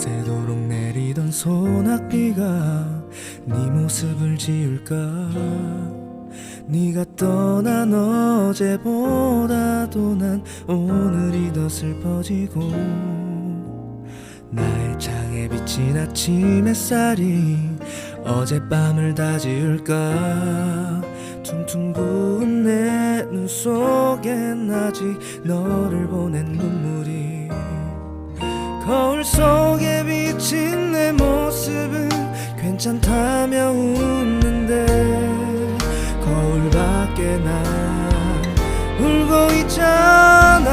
밤새도록 내리던 소낙비가 네 모습을 지울까? 네가 떠난 어제보다도 난 오늘이 더 슬퍼지고 나의 창에 비친 아침 햇살이 어젯밤을 다 지울까? 퉁퉁 부은 내 눈 속엔 아직 너를 보낸 눈물이 거울 속에 비친 내 모습은 괜찮다며 웃는데 거울 밖에 난 울고 있잖아.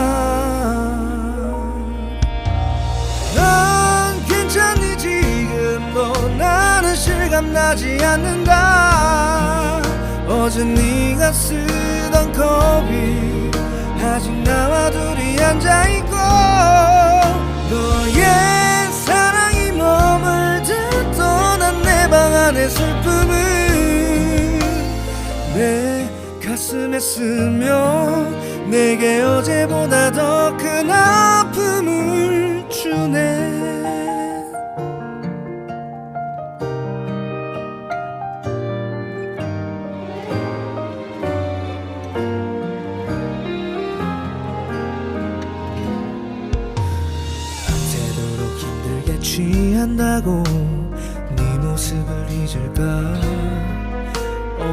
난 괜찮니 지금도 나는 실감나지 않는다. 어제 네가 쓰던 컵이 아직 나와 둘이 앉아있고 가슴에 스며 내게 어제보다 더 큰 아픔을 주네. 밤새도록 힘들게 취한다고 네 모습을 잊을까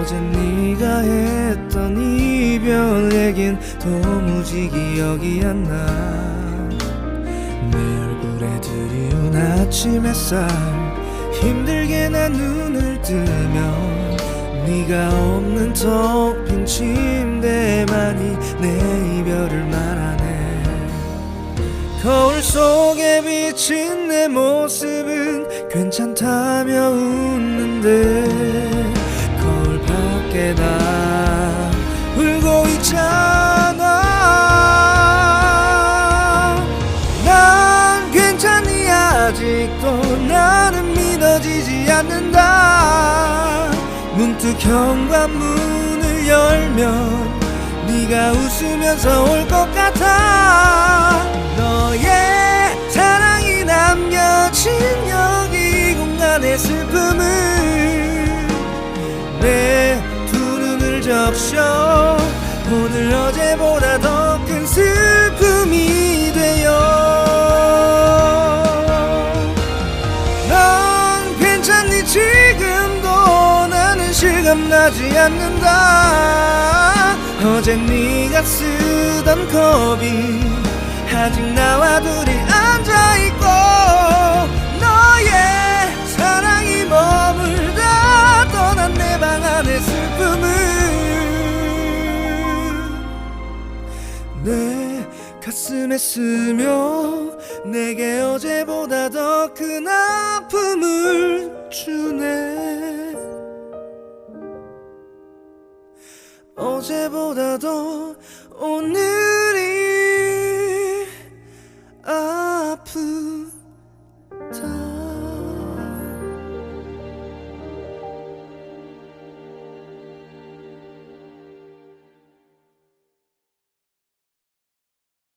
어제 네가 했던 이별 얘긴 도무지 기억이 안 나. 내 얼굴에 들이운 아침 햇살 힘들게 난 눈을 뜨면 네가 없는 텅 빈 침대만이 내 이별을 말하네. 거울 속에 비친 내 모습은 괜찮다며 웃는데 않는다. 문득 현관문을 열면 네가 웃으면서 올 것 같아. 너의 사랑이 남겨진 여기 이 공간의 슬픔을 내 두 눈을 적셔 실감나지 않는다 어제 네가 쓰던 컵이 아직 나와 둘이 앉아있고 너의 사랑이 머물다 떠난 내 방 안의 슬픔을 내 가슴에 스며 내게 어제보다 더 큰 아픔을 주네 어제보다 더 오늘이